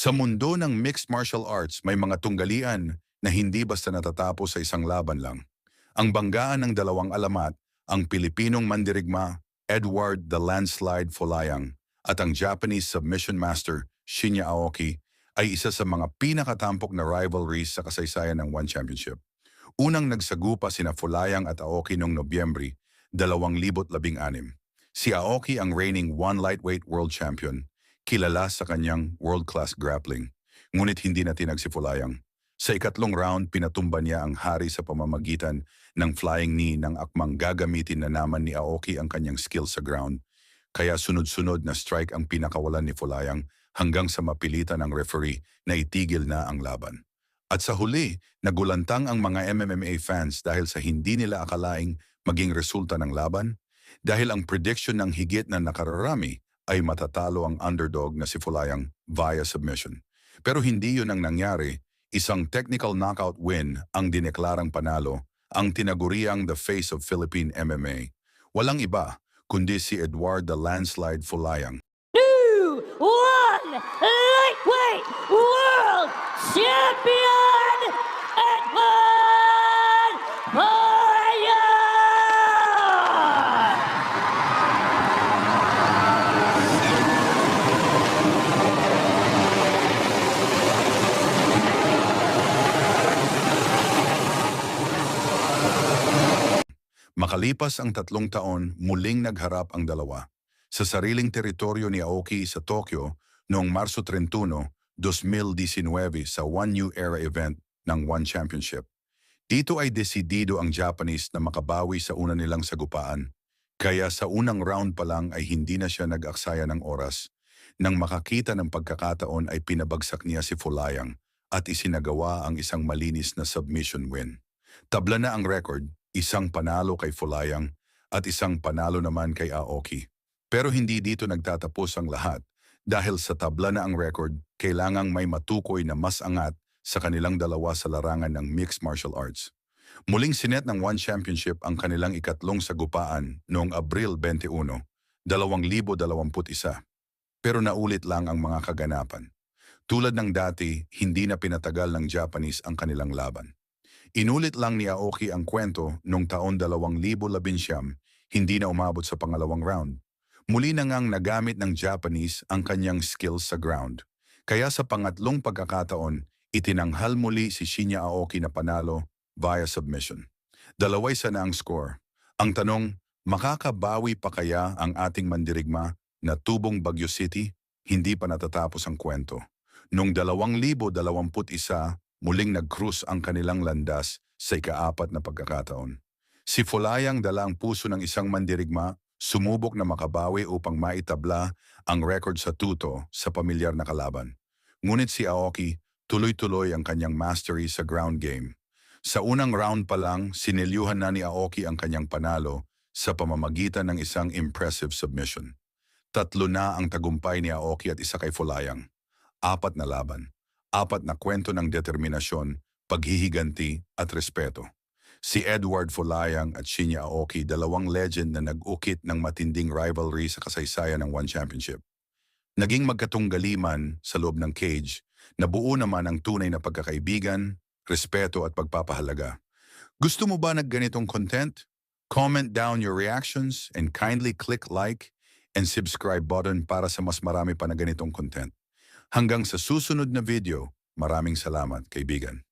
Sa mundo ng mixed martial arts, may mga tunggalian na hindi basta natatapos sa isang laban lang. Ang banggaan ng dalawang alamat, ang Pilipinong mandirigma Edward the Landslide Folayang at ang Japanese submission master Shinya Aoki ay isa sa mga pinakatampok na rivalries sa kasaysayan ng One Championship. Unang nagsagupa sina Folayang at Aoki noong Nobyembre 2016. Si Aoki ang reigning one lightweight world champion kilala sa kanyang world-class grappling. Ngunit hindi na tinag si Fulayang. Sa ikatlong round, pinatumba niya ang hari sa pamamagitan ng flying knee ng akmang gagamitin na naman ni Aoki ang kanyang skill sa ground. Kaya sunod-sunod na strike ang pinakawalan ni Fulayang hanggang sa mapilitan ng referee na itigil na ang laban. At sa huli, nagulantang ang mga MMA fans dahil sa hindi nila akalaing maging resulta ng laban, dahil ang prediction ng higit na nakararami ay matatalo ang underdog na si Fulayang via submission. Pero hindi yun ang nangyari. Isang technical knockout win ang dineklarang panalo, ang tinaguriang the face of Philippine MMA. Walang iba kundi si Edward the Landslide Fulayang. Two, one, lightweight world champion, Edward Fire! Makalipas ang tatlong taon, muling nagharap ang dalawa. Sa sariling teritoryo ni Aoki sa Tokyo noong Marso 31, 2019 sa One New Era event ng One Championship. Dito ay desidido ang Japanese na makabawi sa una nilang sagupaan. Kaya sa unang round pa lang ay hindi na siya nag-aksaya ng oras. Nang makakita ng pagkakataon ay pinabagsak niya si Fulayang at isinagawa ang isang malinis na submission win. Tabla na ang record, isang panalo kay Fulayang at isang panalo naman kay Aoki. Pero hindi dito nagtatapos ang lahat dahil sa tabla na ang record, kailangang may matukoy na mas angat sa kanilang dalawa sa larangan ng mixed martial arts. Muling sinet ng One Championship ang kanilang ikatlong sagupaan noong Abril 21, 2021. Pero naulit lang ang mga kaganapan. Tulad ng dati, hindi na pinatagal ng Japanese ang kanilang laban. Inulit lang ni Aoki ang kwento noong taon 2019, hindi na umabot sa pangalawang round. Muli na ngang nagamit ng Japanese ang kanyang skills sa ground. Kaya sa pangatlong pagkakataon, itinanghal muli si Shinya Aoki na panalo via submission. Dalaway sa na ang score. Ang tanong, makakabawi pa kaya ang ating mandirigma na tubong Baguio City? Hindi pa natatapos ang kwento. Noong 2021, muling nag-cruise ang kanilang landas sa ikaapat na pagkakataon. Si Fulayang dala ang puso ng isang mandirigma, sumubok na makabawi upang maitabla ang record sa tuto sa pamilyar na kalaban. Ngunit si Aoki, tuloy-tuloy ang kanyang mastery sa ground game. Sa unang round pa lang, sinilyuhan na ni Aoki ang kanyang panalo sa pamamagitan ng isang impressive submission. Tatlo na ang tagumpay ni Aoki at isa kay Fulayang. Apat na laban. Apat na kwento ng determinasyon, paghihiganti at respeto. Si Edward Fulayang at Shinya Aoki, dalawang legend na nag-ukit ng matinding rivalry sa kasaysayan ng One Championship. Naging magkatunggaliman sa loob ng cage, nabuo naman ang tunay na pagkakaibigan, respeto at pagpapahalaga. Gusto mo ba nagganitong content? Comment down your reactions and kindly click like and subscribe button para sa mas marami pa na ganitong content. Hanggang sa susunod na video, maraming salamat kaibigan.